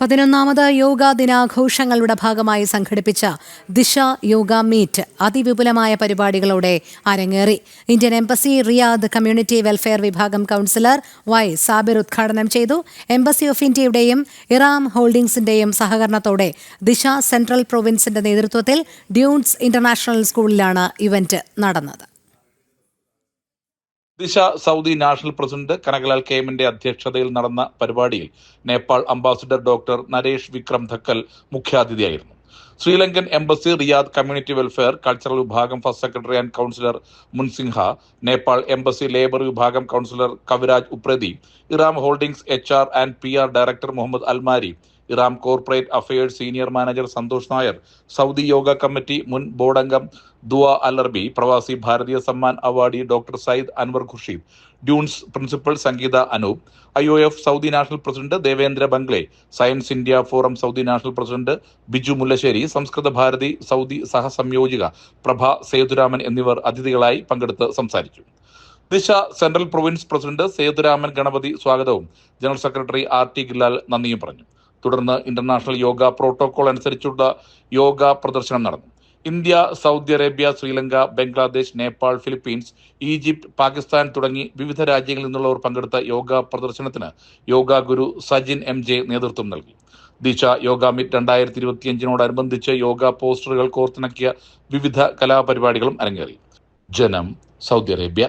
പതിനൊന്നാമത് യോഗാ ദിനാഘോഷങ്ങളുടെ ഭാഗമായി സംഘടിപ്പിച്ച ദിശ യോഗ മീറ്റ് അതിവിപുലമായ പരിപാടികളോടെ അരങ്ങേറി. Indian embassy Riyadh community welfare വിഭാഗം കൗൺസിലർ വൈ സാബിർ ഉദ്ഘാടനം ചെയ്തു. എംബസി ഓഫ് ഇന്ത്യയുടെയും ഇറാം ഹോൾഡിംഗ്സിന്റെയും സഹകരണത്തോടെ ദിശ സെൻട്രൽ പ്രൊവിൻസിന്റെ നേതൃത്വത്തിൽ ഡ്യൂൺസ് ഇന്റർനാഷണൽ സ്കൂളിലാണ് ഇവന്റ് നടന്നത്. Disha Saudi national president Kanakalal കേമിന്റെ അധ്യക്ഷതയിൽ നടന്ന പരിപാടിയിൽ Nepal ambassador doctor Naresh Vikram Dhakal മുഖ്യാതിഥിയായിരുന്നു. Sri Lankan embassy Riyadh community welfare cultural വിഭാഗം first secretary and counsellor Munasinghe Nepal embassy labour വിഭാഗം counsellor Kaviraj Upreti Iram holdings H R and P R director Mohammed Almari Iram corporate affairs senior manager Santhosh Nair Saudi yoga committee മുൻ board അംഗം Dua Alarbi Pravasi Bharatiya Samman awardee doctor Syed Anwar Khursheed Dunes principal Sangeetha Anoop I O F Saudi national president Devendra Bangle science India forum Saudi national president Biju Mullassery Samskrita Bharati Saudi സഹസംയോജിക Prabha Sethuraman എന്നിവർ അതിഥികളായി പങ്കെടുത്ത് സംസാരിച്ചു. Disha central province president Sethuraman Ganapathy സ്വാഗതവും general secretary R T Gillal നന്ദിയും പറഞ്ഞു. തുടർന്ന് international yoga protocol അനുസരിച്ചുള്ള യോഗ പ്രദർശനം നടന്നു. India Saudi Arabia Sri Lanka Bangladesh Nepal Philippines Egypt Pakistan തുടങ്ങി വിവിധ രാജ്യങ്ങളിൽ നിന്നുള്ളവർ പങ്കെടുത്ത യോഗ പ്രദർശനത്തിന് yoga guru Sajin M J നേതൃത്വം നൽകി. ദിശ യോഗ മിറ്റ് രണ്ടായിരത്തി ഇരുപത്തിയഞ്ചിനോടനുബന്ധിച്ച് യോഗ പോസ്റ്ററുകൾ കോർത്തിണക്കിയ വിവിധ കലാപരിപാടികളും അരങ്ങേറി. ജനം സൗദി അറേബ്യ.